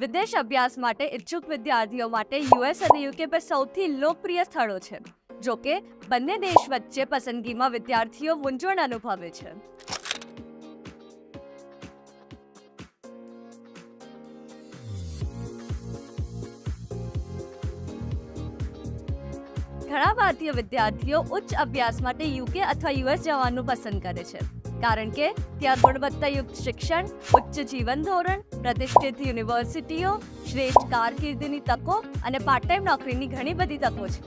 વિદેશ અભ્યાસ માટે ઇચ્છુક વિદ્યાર્થીઓ માટે યુએસ અને યુકે પર સૌથી લોકપ્રિય સ્થળો છે, જો કે બંને દેશ વચ્ચે પસંદગીમાં વિદ્યાર્થીઓ મૂંઝવણ અનુભવે છે. ઘણા ભારતીય વિદ્યાર્થીઓ ઉચ્ચ અભ્યાસ માટે યુકે અથવા યુએસ જવાનું પસંદ કરે છે. કારણ કે ત્યાં ગુણવત્તાયુક્ત શિક્ષણ, ઉચ્ચ જીવન ધોરણ, પ્રતિષ્ઠિત યુનિવર્સિટીઓ, શ્રેષ્ઠ કારકિર્દીની તકો અને પાર્ટ ટાઈમ નોકરીની ઘણી બધી તકો છે.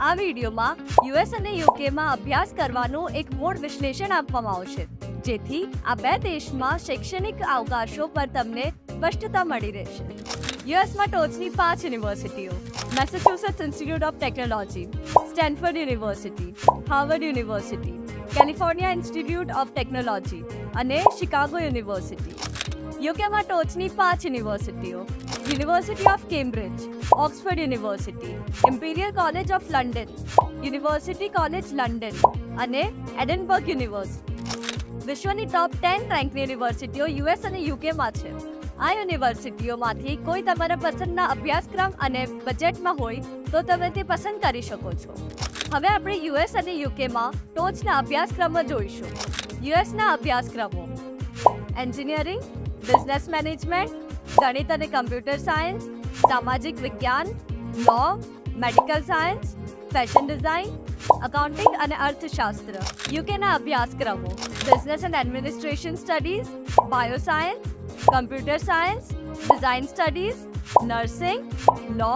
આ વિડીયોમાં યુએસ અને યુકેમાં અભ્યાસ કરવાનું એક મૂળ વિશ્લેષણ આપવામાં આવશે. જેથી આ બે દેશમાં શૈક્ષણિક અવકાશો પર તમને સ્પષ્ટતા મળી રહેશે. યુએસમાં ટોચની પાંચ યુનિવર્સિટીઓ. Massachusetts Institute of Technology Stanford University Harvard University California Institute of Technology અને શિકાગો યુનિવર્સિટી. યુકેમાં ટોચની પાંચ યુનિવર્સિટીઓ. University of Cambridge, Oxford University, Imperial College of London, University College London અને એડનબર્ગ યુનિવર્સિટી. વિશ્વની ટોપ ટેન રેન્કની યુનિવર્સિટીઓ યુએસ અને યુકેમાં છે. આ યુનિવર્સિટીઓમાંથી કોઈ તમારા પસંદના અભ્યાસક્રમ અને બજેટમાં હોય તો તમે તે પસંદ કરી શકો છો. હવે આપણે યુએસ અને યુકેમાં ટોચના અભ્યાસક્રમો જોઈશું. યુએસના અભ્યાસક્રમો. એન્જિનિયરિંગ, બિઝનેસ મેનેજમેન્ટ, ગણિત અને કમ્પ્યુટર સાયન્સ, સામાજિક વિજ્ઞાન, law, medical science, fashion design accounting અને અર્થશાસ્ત્ર. યુકેના અભ્યાસક્રમો. Business and administration studies, bioscience computer science design studies nursing law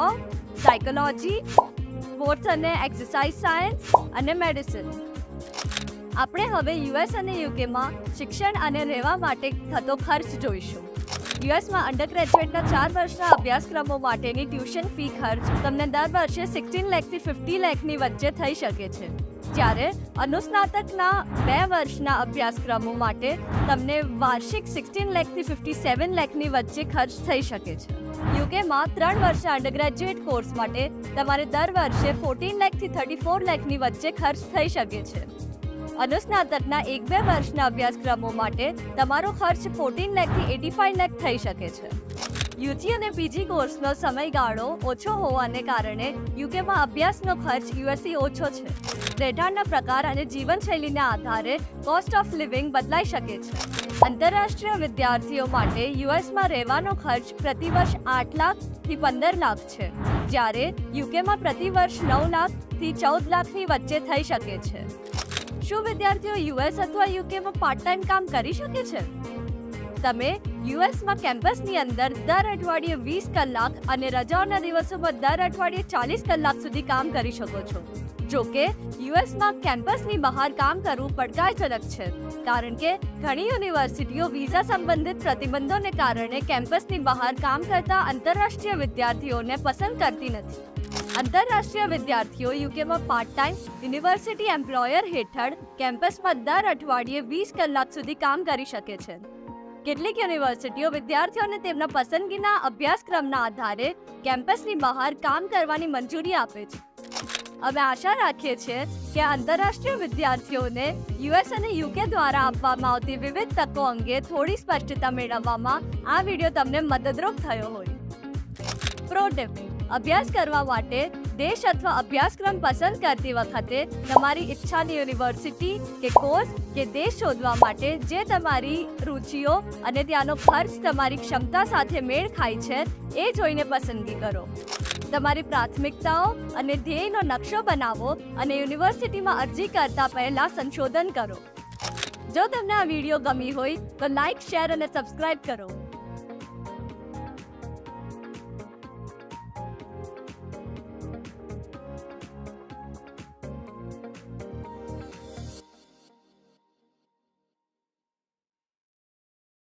psychology sports અને એક્સરસાઇઝ સાયન્સ અને મેડિસિન આપણે હવે યુએસ અને યુકેમાં શિક્ષણ અને રહેવા માટે થતો ખર્ચ જોઈશું. યુએસમાં અંડર ગ્રેજ્યુએટના ચાર વર્ષના અભ્યાસક્રમો માટેની ટ્યુશન ફી ખર્ચ તમને દર વર્ષે સિક્સટીન લેખથી ફિફ્ટી લેખની વચ્ચે થઈ શકે છે. જ્યારે અનુસ્નાતકના બે વર્ષના અભ્યાસક્રમો માટે તમને વાર્ષિક સિક્સટીન લેખથી ફિફ્ટી સેવન લેખની વચ્ચે ખર્ચ થઈ શકે છે. યુકેમાં ત્રણ વર્ષના અંડરગ્રેજ્યુએટ કોર્સ માટે તમારે દર વર્ષે ફોર્ટીન લેખથી થર્ટી ફોર લેખની વચ્ચે ખર્ચ થઈ શકે છે. અનુસ્નાતકના એક બે વર્ષના અભ્યાસક્રમો માટે તમારો ખર્ચ ફોર્ટીન લેખથી એટી ફાઈવ લેખ થઈ શકે છે. યુજી અને પીજી કોર્સનો સમયગાળો ઓછો હોવાને કારણે યુકેમાં અભ્યાસનો ખર્ચ યુએસથી ઓછો છે. રહેઠાણના પ્રકાર અને જીવનશૈલીના આધારે કોસ્ટ ઓફ લિવિંગ બદલાઈ શકે છે. આંતરરાષ્ટ્રીય વિદ્યાર્થીઓ માટે યુએસમાં રહેવાનો ખર્ચ પ્રતિવર્ષ આઠ લાખથી પંદર લાખ છે, જ્યારે યુકેમાં પ્રતિવર્ષ નવ લાખથી ચૌદ લાખની વચ્ચે થઈ શકે છે. શું વિદ્યાર્થીઓ યુએસ અથવા યુકેમાં પાર્ટ ટાઈમ કામ કરી શકે છે? તમે યુએસમાં કેમ્પસની અંદર દર અઠવાડિયે વીસ કલાક અને રજાઓના દિવસોમાં દર અઠવાડિયે ચાલીસ કલાક સુધી કામ કરી શકો છો. જો કે યુએસમાં કેમ્પસની બહાર કામ કરવું પડકારજનક છે, કારણ કે ઘણી યુનિવર્સિટીઓ વિઝા સંબંધિત પ્રતિબંધોને કારણે કેમ્પસની બહાર કામ કરતા આંતરરાષ્ટ્રીય વિદ્યાર્થીઓને પસંદ કરતી નથી. આંતરરાષ્ટ્રીય વિદ્યાર્થીઓ યુકેમાં પાર્ટ ટાઈમ યુનિવર્સિટી એમ્પ્લોયર હેઠળ કેમ્પસમાં દર અઠવાડિયે વીસ કલાક સુધી કામ કરી શકે છે. કેટલીક યુનિવર્સિટીઓ વિદ્યાર્થીઓને તેમના પસંદગીના અભ્યાસક્રમના આધારે કેમ્પસની બહાર કામ કરવાની મંજૂરી આપે છે. અમે આશા રાખીએ છીએ કે આંતરરાષ્ટ્રીય વિદ્યાર્થીઓને યુએસ અને યુકે દ્વારા આપવામાં આવતી વિવિધ તકો અંગે થોડી સ્પષ્ટતા મેળવવામાં આ વીડિયો તમને મદદરૂપ થયો હોય. પ્રો અભ્યાસ કરવા માટે દેશ અથવા અભ્યાસક્રમ પસંદ કરતી વખતે તમારી ઈચ્છાની યુનિવર્સિટી કે કોર્સ કે દેશ શોધવા માટે જે તમારી રુચિઓ અને ત્યાંનો ખર્ચ તમારી ક્ષમતા સાથે મેળ ખાય છે, એ જોઈને પસંદગી કરો. તમારી પ્રાથમિકતાઓ અને ધ્યેયનો નકશો બનાવો અને યુનિવર્સિટીમાં અરજી કરતા પહેલા સંશોધન કરો. જો તમને આ વીડિયો ગમી હોય, તો લાઈક, શેર અને સબસ્ક્રાઇબ કરો.